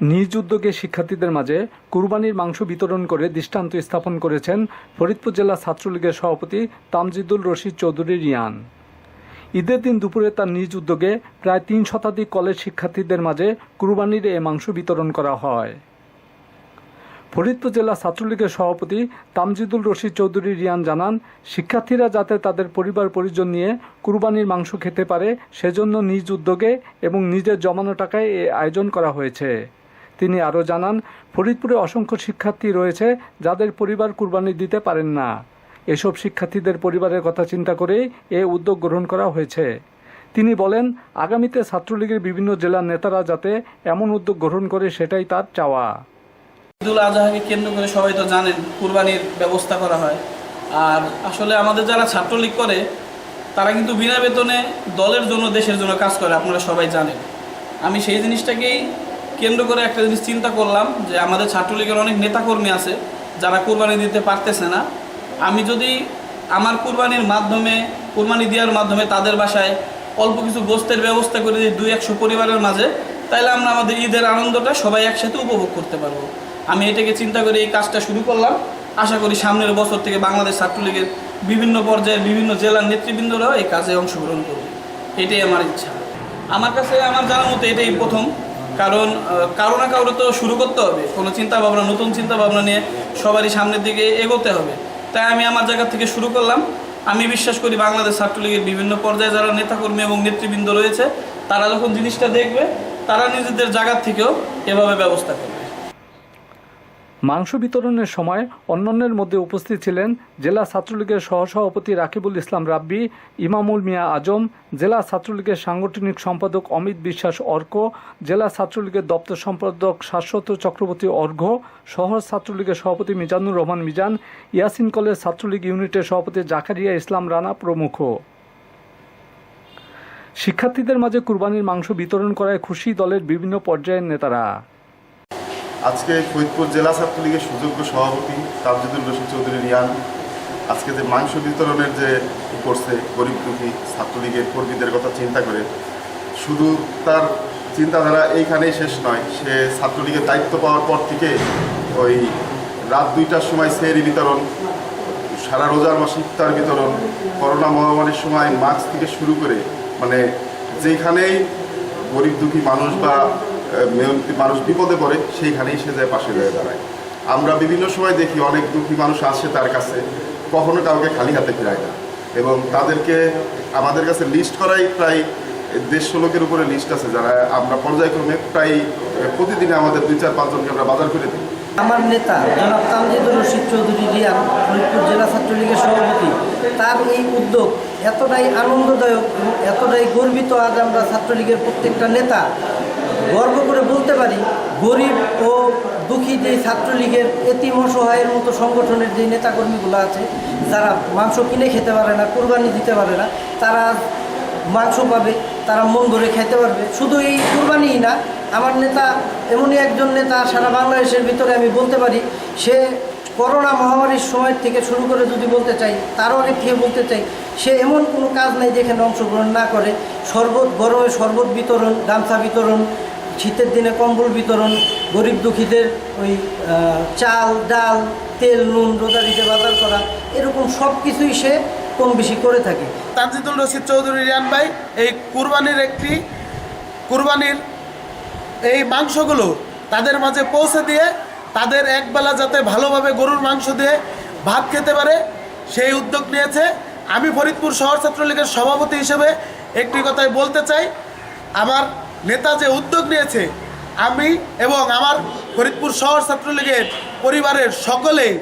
নিজ উদ্যোগে শিক্ষার্থীদের মাঝে কুরবানির মাংস বিতরণ করে দৃষ্টান্ত স্থাপন করেছেন ফরিদপুর জেলা ছাত্রলীগের সভাপতি তামজিদুল রশিদ চৌধুরী রিয়ান। ঈদের দিন দুপুরে তার নিজ উদ্যোগে প্রায় তিন শতাধিক কলেজ শিক্ষার্থীদের মাঝে কুরবানির এ মাংস বিতরণ করা হয়। ফরিদপুর জেলা ছাত্রলীগের সভাপতি তামজিদুল রশিদ চৌধুরী রিয়ান জানান, শিক্ষার্থীরা যাতে তাদের পরিবার পরিজন নিয়ে কুরবানির মাংস খেতে পারে, সেজন্য নিজ উদ্যোগে এবং নিজের জমানো টাকায় এ আয়োজন করা হয়েছে। তিনি আরও জানান, ফরিদপুরে অসংখ্য শিক্ষার্থী রয়েছে যাদের পরিবার কুরবানি দিতে পারেন না। এসব শিক্ষার্থীদের পরিবারের কথা চিন্তা করেই এ উদ্যোগ গ্রহণ করা হয়েছে। তিনি বলেন, আগামীতে ছাত্রলীগের বিভিন্ন জেলার নেতারা যাতে এমন উদ্যোগ গ্রহণ করে সেটাই তার চাওয়া। ঈদুল আজহাকে কেন্দ্র করে সবাই তো জানেন কুরবানির ব্যবস্থা করা হয়। আর আসলে আমাদের যারা ছাত্রলীগ করে, তারা কিন্তু বিনা বেতনে দলের জন্য, দেশের জন্য কাজ করে, আপনারা সবাই জানেন। আমি সেই জিনিসটাকেই কেন্দ্র করে একটা জিনিস চিন্তা করলাম যে আমাদের ছাত্রলীগের অনেক নেতাকর্মী আছে যারা কোরবানি দিতে পারতেছে না। আমি যদি আমার কুরবানির মাধ্যমে, কুরবানি দেওয়ার মাধ্যমে তাদের বাসায় অল্প কিছু গোস্তের ব্যবস্থা করে দিই দুই, একশো পরিবারের মাঝে তাহলে আমরা আমাদের ঈদের আনন্দটা সবাই একসাথে উপভোগ করতে পারব। আমি এটাকে চিন্তা করে এই কাজটা শুরু করলাম। আশা করি সামনের বছর থেকে বাংলাদেশ ছাত্রলীগের বিভিন্ন পর্যায়ে বিভিন্ন জেলার নেতৃবৃন্দরাও এই কাজে অংশগ্রহণ করবে। এটাই আমার ইচ্ছা। আমার কাছে, আমার জানার মতো এটাই প্রথম। কারণ কারও না কারও তো শুরু করতে হবে। কোনো চিন্তা ভাবনা নতুন চিন্তা ভাবনা নিয়ে সবারই সামনের দিকে এগোতে হবে। তাই আমি আমার জায়গা থেকে শুরু করলাম। আমি বিশ্বাস করি বাংলাদেশ ছাত্রলীগের বিভিন্ন পর্যায়ে যারা নেতাকর্মী এবং নেতৃবৃন্দ রয়েছে, তারা যখন জিনিসটা দেখবে, তারা নিজেদের জায়গা থেকেও এভাবে ব্যবস্থা করবে। মাংস বিতরণের সময় অন্যান্যের মধ্যে উপস্থিত ছিলেন জেলা ছাত্রলীগের সহসভাপতি রাকিবুল ইসলাম রাব্বি, ইমামুল মিয়া আজম, জেলা ছাত্রলীগের সাংগঠনিক সম্পাদক অমিত বিশ্বাস অর্ক, জেলা ছাত্রলীগের দপ্তর সম্পাদক শাশ্বত চক্রবর্তী অর্ঘ, শহর ছাত্রলীগের সভাপতি মিজানুর রহমান মিজান, ইয়াসিন কলেজ ছাত্রলীগ ইউনিটের সভাপতি জাকারিয়া ইসলাম রানা প্রমুখ। শিক্ষার্থীদের মাঝে কুরবানির মাংস বিতরণ করায় খুশি দলের বিভিন্ন পর্যায়ের নেতারা। আজকে ফরিদপুর জেলা ছাত্রলীগের সুযোগ্য সভাপতি তামজিদুল রশিদ চৌধুরী রিয়ান, আজকে যে মাংস বিতরণের যে করছে গরিব দুঃখী ছাত্রলীগের কর্মীদের কথা চিন্তা করে, শুধু তার চিন্তাধারা এইখানেই শেষ নয়, সে ছাত্রলীগের দায়িত্ব পাওয়ার পর থেকে ওই রাত দুইটার সময় সেরি বিতরণ, সারা রোজার মাসে ইফতার বিতরণ, করোনা মহামারীর সময় মাস্ক থেকে শুরু করে মানে যেখানেই গরিব দুঃখী মানুষ বা মানুষ বিপদে পড়ে, সেইখানেই সে যায় পাশে হয়ে দাঁড়ায়। আমরা বিভিন্ন সময় দেখি অনেক দুঃখী মানুষ আসে তার কাছে, কখনো কাউকে খালি হাতে ফেরায় না। এবং তাদেরকে আমাদের কাছে লিস্ট করাই প্রায় দেড়শো লোকের উপরে লিস্ট আছে, যারা আমরা পর্যায়ক্রমে প্রায় প্রতিদিনে আমাদের দুই চার পাঁচজনকে আমরা বাজার করে দিই। আমার নেতা জনাব তামজিদুর রশিদ চৌধুরী রিয়ান ফরিদপুর জেলা ছাত্রলীগের সভাপতি, তার এই উদ্যোগ এতটাই আনন্দদায়ক এবং এতটাই গর্বিত আজ আমরা ছাত্রলীগের প্রত্যেকটা নেতা গর্ব করে বলতে পারি, গরিব ও দুঃখী যে ছাত্রলীগের এতিম অসহায়ের মতো সংগঠনের যে নেতাকর্মীগুলো আছে, যারা মাংস কিনে খেতে পারে না, কোরবানি দিতে পারে না, তারা মাংস পাবে, তারা মন ভরে খেতে পারবে। শুধু এই কোরবানিই না, আমার নেতা, এমনই একজন নেতা সারা বাংলাদেশের ভিতরে আমি বলতে পারি, সে করোনা মহামারীর সময় থেকে শুরু করে যদি বলতে চাই, তারও অনেক থেকে বলতে চাই, সে এমন কোনো কাজ নেই যেখানে অংশগ্রহণ না করে, শরবত গরমে শরবত বিতরণ, গামছা বিতরণ শীতের দিনে কম্বল বিতরণ, গরিব দুঃখীদের ওই চাল, ডাল, তেল, নুন রোজারিতে বাজার করা, এরকম সব কিছুই সে কম বেশি করে থাকে। তানজিদুল রশিদ চৌধুরী, রিয়ান ভাই, এই কুরবানির একটি, কুরবানির এই মাংসগুলো তাদের মাঝে পৌঁছে দিয়ে, তাদের একবেলা যাতে ভালোভাবে গরুর মাংস দিয়ে ভাত খেতে পারে, সেই উদ্যোগ নিয়েছে। আমি ফরিদপুর শহর ছাত্রলীগের সভাপতি হিসেবে একটি কথাই বলতে চাই। আমার নেতা যে উদ্যোগ নিয়েছে, আমি এবং আমার ফরিদপুর শহর ছাত্রলীগের পরিবারের সকলেই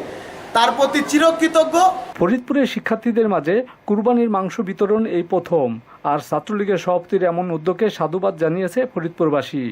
তার প্রতি চিরকৃতজ্ঞ। ফরিদপুরের শিক্ষার্থীদের মাঝে কুরবানির মাংস বিতরণ এই প্রথম, আর ছাত্রলীগের সভাপতির এমন উদ্যোগে সাধুবাদ জানিয়েছে ফরিদপুরবাসী।